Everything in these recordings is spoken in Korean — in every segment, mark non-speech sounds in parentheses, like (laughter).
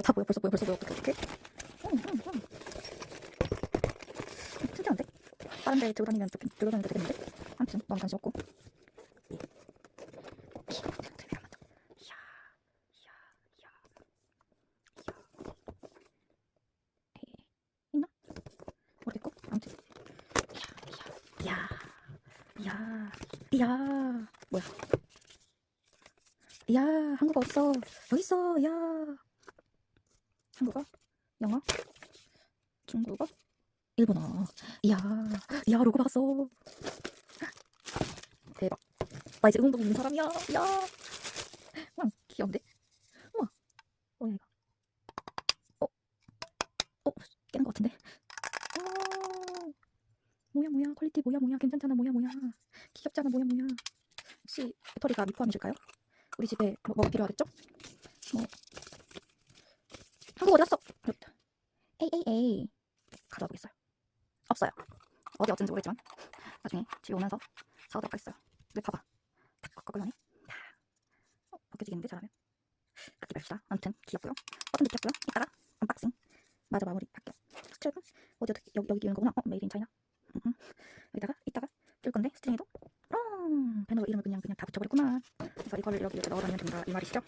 뭐야 다 뭐야 벌써 뭐야 벌써 뭐야 어떡해 어떡해 음, 음, 음. 특이한데? 다른 데 들고 다니면 좀 들고 다니면 되겠는데? 아무튼 너무 관심 없고 이야, 뭐야? 이야, 한국어 어딨어? 여기 있어, 이야. 한국어, 영어, 중국어, 일본어. 이야, 이야, 로고 봤어. 대박. 나 이제 응동 있는 사람이야. 이야. 와, 귀여운데? 우와. 뭐야, 이거? 어? 어? 깨는 것 같은데? 어. 뭐야, 뭐야. 퀄리티 뭐야, 뭐야. 괜찮잖아, 뭐야, 뭐야. 귀엽잖아, 뭐야, 뭐야. 혹시 배터리가 미포함이실까요? 우리 집에 뭐, 뭐가 필요하겠죠? 뭐. 한국 어디 갔어? 여기 있다. 에이, 에이, 에이. 가져와 보겠어요. 없어요. 어디 어쩐지 모르겠지만 나중에 집에 오면서 사오도록 하겠어요. 왜 봐봐. 딱 꺾어걸러네. 어, 벗겨지겠는데 잘하면. 그렇게 맙시다. 아무튼 귀엽고요. 버튼 느꼈고요. 이따가 언박싱. 마저 마무리 할게요. 스트랩은 어디 어떻게 여기 여기 끼우는 거구나. 어 메이드 인 차이나. 음, 음. 여기다가 이따가 낄 건데 스트링에도 어, 배너 이름을 그냥 그냥 다 붙여버렸구나. 그래서 이거를 여기 이렇게 넣어다니면 된다 이 말이시죠?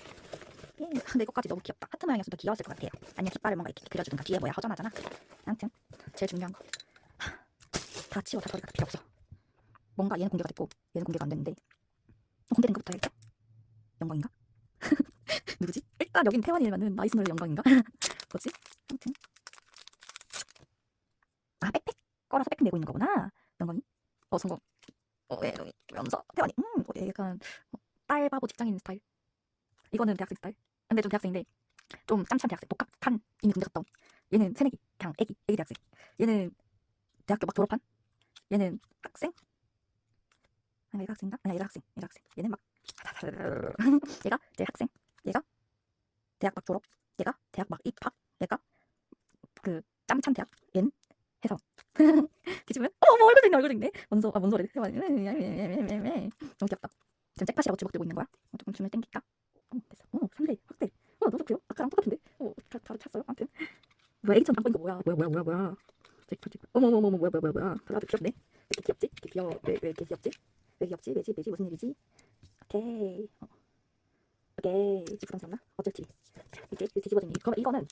예. 근데 이거까지 너무 귀엽다. 하트 모양이어서 더 귀여웠을 것 같아요. 아니면 깃발을 뭔가 이렇게 그려주든가 뒤에 뭐야 허전하잖아. 아무튼 제일 중요한 거. 하, 다 치워 다 버리가 필요 없어. 뭔가 얘는 공개가 됐고 얘는 공개가 안 됐는데 어, 공개된 것부터 해야겠다. 영광인가? (laughs) 누구지? 일단 여긴 태환이라면은 나이스노의 영광인가? (laughs) 뭐지? 아무튼 아 백팩 꺼라서 백팩 메고 있는 거구나. 영광이? 어 성공. 어 예영이 면서 태환이 음 어, 얘 약간 어, 딸바보 직장인 스타일. 이거는 대학생 스타일. 근데 좀 대학생인데 좀 깜찬 대학생 복학한 이미 군대 갔다 온. 얘는 새내기 그냥 애기 애기 대학생. 얘는 대학교 막 졸업한. 얘는 학생. 아니 얘가 학생인가? 아니 얘가 학생. 얘가 학생. 얘는 막 (laughs) 얘가 제 학생. 얘가 대학 막 졸업. 얘가 대학 막 입학. 얘가 그 짬찬 대학. 얘는 해서 (laughs) 뒤집으면 어머 얼굴 있네 얼굴 있네. 뭔소 아뭔 소리 해봐. 너무 귀엽다. 지금 잭팟이라고 주먹 들고 있는 거야? 어, 조금 줌을 땡길까? 어 됐어. 어 3대 확대. 어 너무 좋고요. 아까랑 똑같은데. 어 다, 바로 찼어요. 아무튼 뭐야 애기처럼 닦고 있는 거 뭐야? 뭐야 뭐야 뭐야 뭐야. 어머 어머 어머 뭐야 뭐야 뭐야 뭐야. 아주 귀엽네. 왜 이렇게 귀엽지? 이렇게 귀여워. 왜, 왜 이렇게 귀엽지? 왜 귀엽지? 왜지? 왜지? 무슨 일이지? 오케이. 어. 오케이. 부담스럽나? 어쩔지. 자, 이렇게 뒤집어지니. 그러면 이거는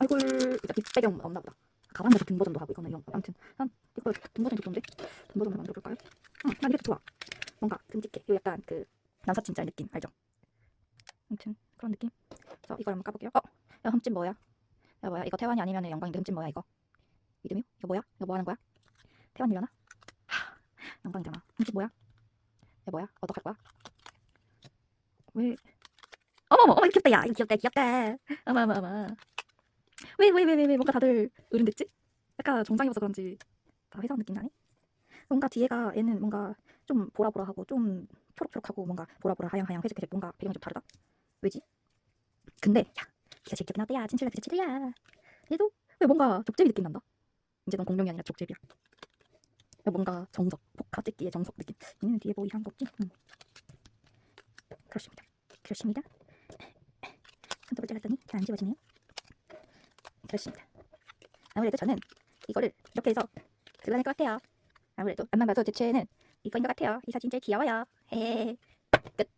얼굴 일단 뒷배경 없나 보다. 가방에서 등 버전도 하고 이거는 영. 아무튼 난 이거 등 버전이 좋던데. 등 버전을 만들어 볼까요? 응, 난 이게 좋아. 뭔가 듬직해. 이거 약간 그 남사친 짤 느낌 알죠? 아무튼 그런 느낌. 그래서 이걸 한번 까볼게요. 어, 야 흠집 뭐야? 야 뭐야? 이거 태환이 아니면 영광인데 흠집 뭐야 이거? 이름이? 이거 뭐야? 이거 뭐 하는 거야? 태환 이려나? 하, 영광이잖아. 흠집 뭐야? 야 뭐야? 어떡할 거야? 왜? 어머머, 어머 귀엽다 야, 귀엽다, 귀엽다. 어머. 왜왜 왜 왜 왜 뭔가 다들 어른 됐지? 약간 정장 입어서 그런지 다 회사원 느낌 나네. 뭔가 뒤에가 얘는 뭔가 좀 보라보라하고 좀 초록초록하고 뭔가 보라보라 하양하양 회색회색 뭔가 배경이 좀 다르다. 왜지? 근데 야, 기가 제일 귀엽긴 하다. 야, 진출라 진짜 칠이야. 얘도 왜 뭔가 족제비 느낌 난다. 이제 넌 공룡이 아니라 족제비야. 야, 뭔가 정석, 복화 찍기의 정석 느낌. 얘는 뒤에 뭐 이상한 거 없지? 응. 그렇습니다. 그렇습니다. 손톱을 잘랐더니 잘 안 지워지네요. 그렇습니다. 아무래도 저는 이거를 이렇게 해서 글라낼 것 같아요. 아무래도 앞만 봐도 제 최애는 이거인 것 같아요. 이 사진 제일 귀여워요. 헤헤. 끝.